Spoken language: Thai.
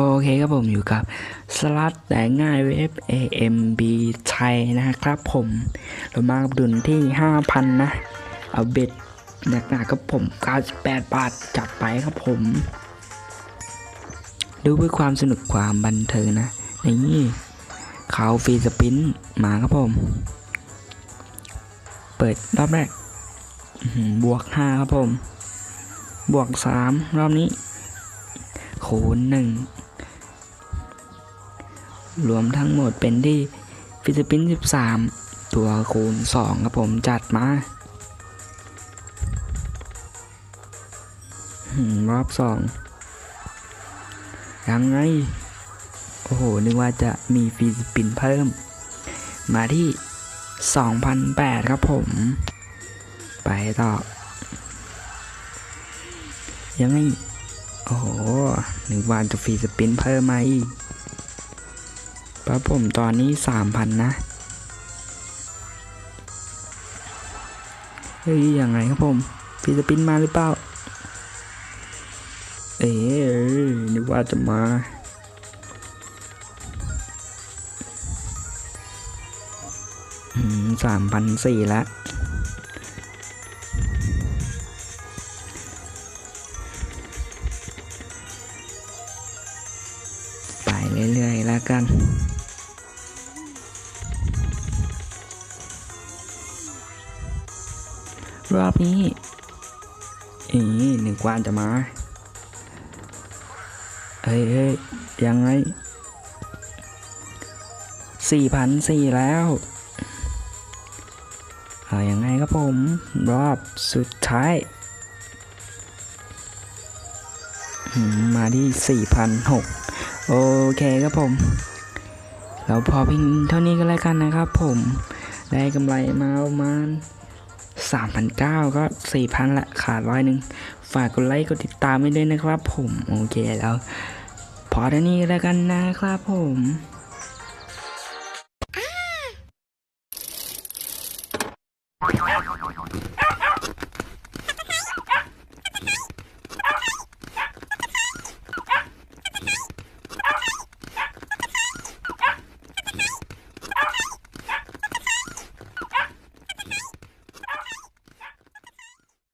โอเคครับผมอยู่กับสลัดแต่ง่ายเว็บ AMB ไทยนะครับผมเรามาดุลที่ 5,000 นะ เอาเบ็ดหนักๆครับผม 98 บาท จับไปครับผม ดูเพื่อความสนุกความบันเทิงนะ นี่เขาฟรีสปินมาครับผม เปิดรอบแรกอื้อหือบวก 5 ครับผม บวก 3 รอบนี้คูณหนึ่ง รวมทั้งหมดเป็นที่ฟิลิปปินส์13 ตัวคูณ 2 ครับผมจัดมาหืมรอบ 2 ยังไง โอ้โห นึกว่าจะมีฟิลิปปินส์เพิ่ม มาที่ 2,008 ครับผม ไปต่อ ยังไง โอ้โห นึกว่าจะฟรีสปินเพิ่มมาอีก ครับผมตอนนี้สามพันนะ เฮ้ยยังไงครับผมฟรีสปินมาหรือเปล่า เอ๋นึกว่าจะมา สามพันสี่แล้วไปเรื่อยๆแล้วกัน รอบนี้อีหนึ่งกวานจะมาเฮ้ยเฮ้ยยังไงสี่พันสี่แล้วเอายังไงครับผม รอบสุดท้ายมมาที่สี่พันหกโอเคครับผม เราพอเพียงเท่านี้ก็แล้วกันนะครับผม ได้กำไรมาประมาณ 3,009 ก็ 4,000 ละ ขาดร้อยหนึ่ง ฝากกดไลค์ กดติดตามไว้ด้วยนะครับผม โอเคแล้ว พอเท่านี้แล้วกันนะครับผม